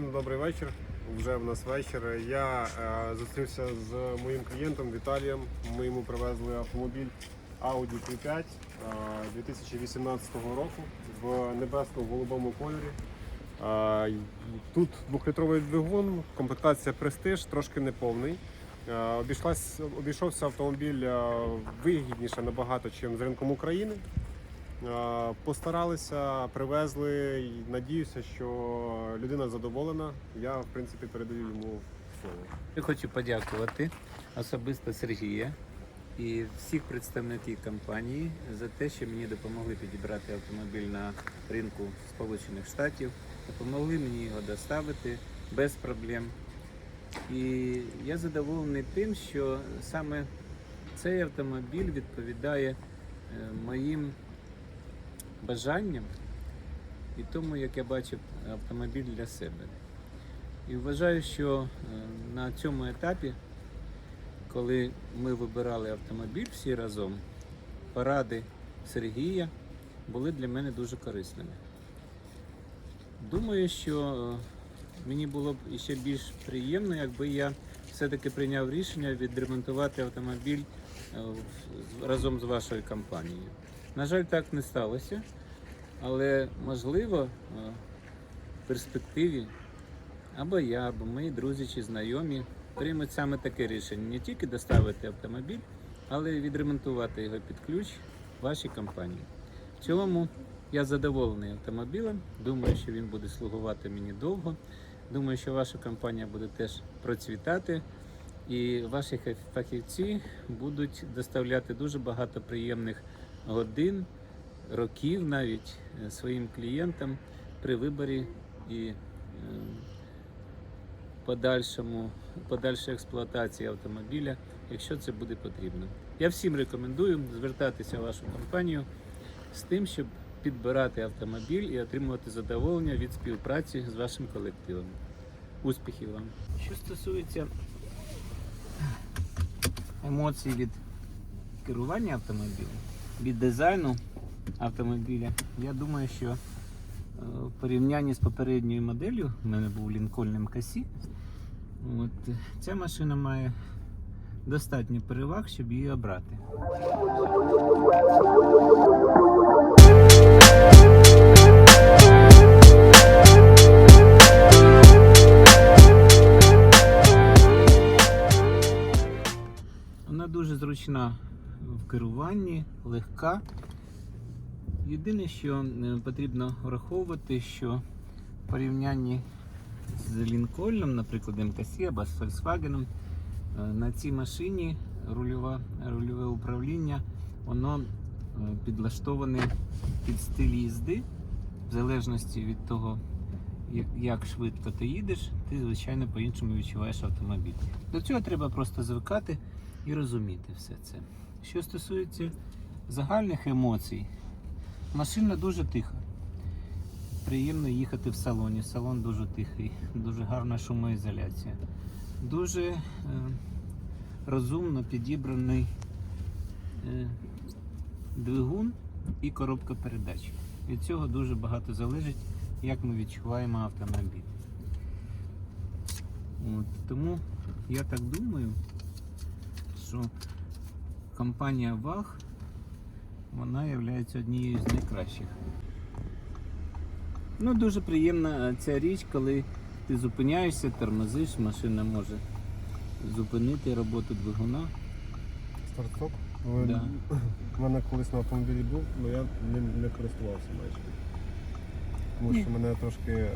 Всім добрий вечір. Вже в нас вечір. Я е, зустрівся з моїм клієнтом Віталієм. Ми йому привезли автомобіль Audi Q5 е, 2018 року в небесно-голубому кольорі. Е, Тут двохлітровий двигун, комплектація престиж, трошки неповний. Е, Обійшлась, обійшовся автомобіль е, вигідніше набагато, ніж з ринком України. Е, Постаралися, привезли. і Надіюся, що людина задоволена. Я, в принципі, передаю йому слово. Я хочу подякувати особисто Сергія і всіх представників компанії за те, що мені допомогли підібрати автомобіль на ринку Сполучених Штатів, допомогли мені його доставити без проблем. І я задоволений тим, що саме цей автомобіль відповідає е, моїм бажанням і тому, як я бачив автомобіль для себе. І вважаю, що е, на цьому етапі, коли ми вибирали автомобіль всі разом, поради Сергія були для мене дуже корисними. Думаю, що е, мені було б ще більш приємно, якби я все-таки прийняв рішення відремонтувати автомобіль е, разом з вашою компанією. На жаль, так не сталося, але можливо е, в перспективі або я, або мої друзі чи знайомі приймуть саме таке рішення: не тільки доставити автомобіль, але й відремонтувати його під ключ вашій компанії. В цілому я задоволений автомобілем. Думаю, що він буде слугувати мені довго. Думаю, що ваша компанія буде теж процвітати, і ваші фахівці будуть доставляти дуже багато приємних годин, років навіть е, своїм клієнтам при виборі і е, подальшому, подальшій експлуатації автомобіля, якщо це буде потрібно. Я всім рекомендую звертатися в вашу компанію з тим, щоб підбирати автомобіль і отримувати задоволення від співпраці з вашим колективом. Успіхів вам! Що стосується емоцій від керування автомобілем, від дизайну автомобіля, я думаю, що е, в порівнянні з попередньою моделлю, в мене був Lincoln MKC, от, ця машина має достатньо переваг, щоб її обрати. Вона дуже зручна в керуванні, легка. Єдине, що е, потрібно враховувати, що в порівнянні з Лінкольном, наприклад, МКС або з Volkswagen, е, на цій машині рульова, рульове управління воно е, підлаштоване під стиль їзди, в залежності від того, як, швидко ти їдеш, ти звичайно по-іншому відчуваєш автомобіль. До цього треба просто звикати і розуміти все це. Що стосується загальних емоцій, машина дуже тиха. Приємно їхати в салоні. Салон дуже тихий, дуже гарна шумоізоляція. Дуже е, розумно підібраний е, двигун і коробка передач. Від цього дуже багато залежить, як ми відчуваємо автомобіль. От, тому я так думаю, що компанія VAG вона є однією з найкращих. Ну, дуже приємна ця річ, коли ти зупиняєшся, тормозиш, машина може зупинити роботу двигуна. Старт-стоп. Да. Мене колись на автомобілі був, але я ним не користувався майже. Тому Ні. що мене трошки, е,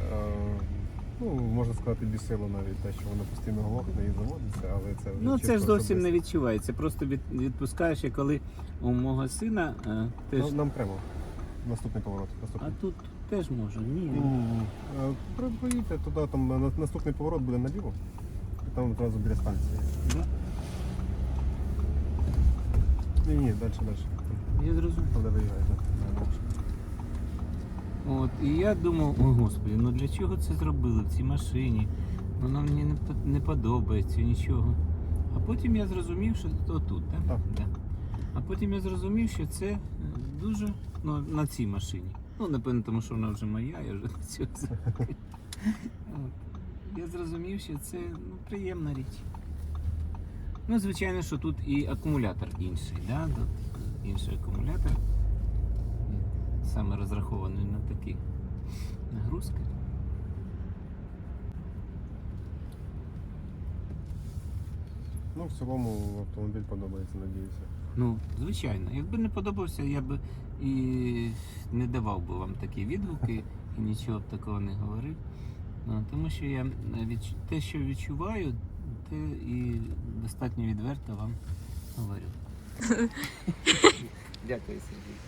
ну, можна сказати, бісило навіть те, що воно постійно глохне і заводиться, але це вже Ну, це чисто ж зовсім не відчувається. Просто від, відпускаєш, і коли у мого сина е, теж. Ну, Нам прямо. Наступний поворот. А Наступний. тут теж може. Ні. Ні. Е, Проїдьте туди, там на- наступний поворот буде наліво. І там одразу біля станції. Да? Ні, ні, далі, далі. Я зрозумів. Там де виїжджає, так. От, і я думав, о господи, ну для чого це зробили в цій машині? Воно мені не, не подобається, нічого. А потім я зрозумів, що тут, так? Так. Да. А потім я зрозумів, що це е, дуже ну, на цій машині. Ну, напевно, тому що вона вже моя, я вже на цьому. От. я зрозумів, що це ну, приємна річ. Ну, звичайно, що тут і акумулятор інший, да? тут інший акумулятор. Саме розрахований на такі нагрузки. Ну, в цілому автомобіль подобається, надіюся. Ну, звичайно, якби не подобався, я б і не давав би вам такі відгуки і нічого б такого не говорив. Ну, тому що я відч... те, що відчуваю, те і достатньо відверто вам говорю. Дякую, Сергій.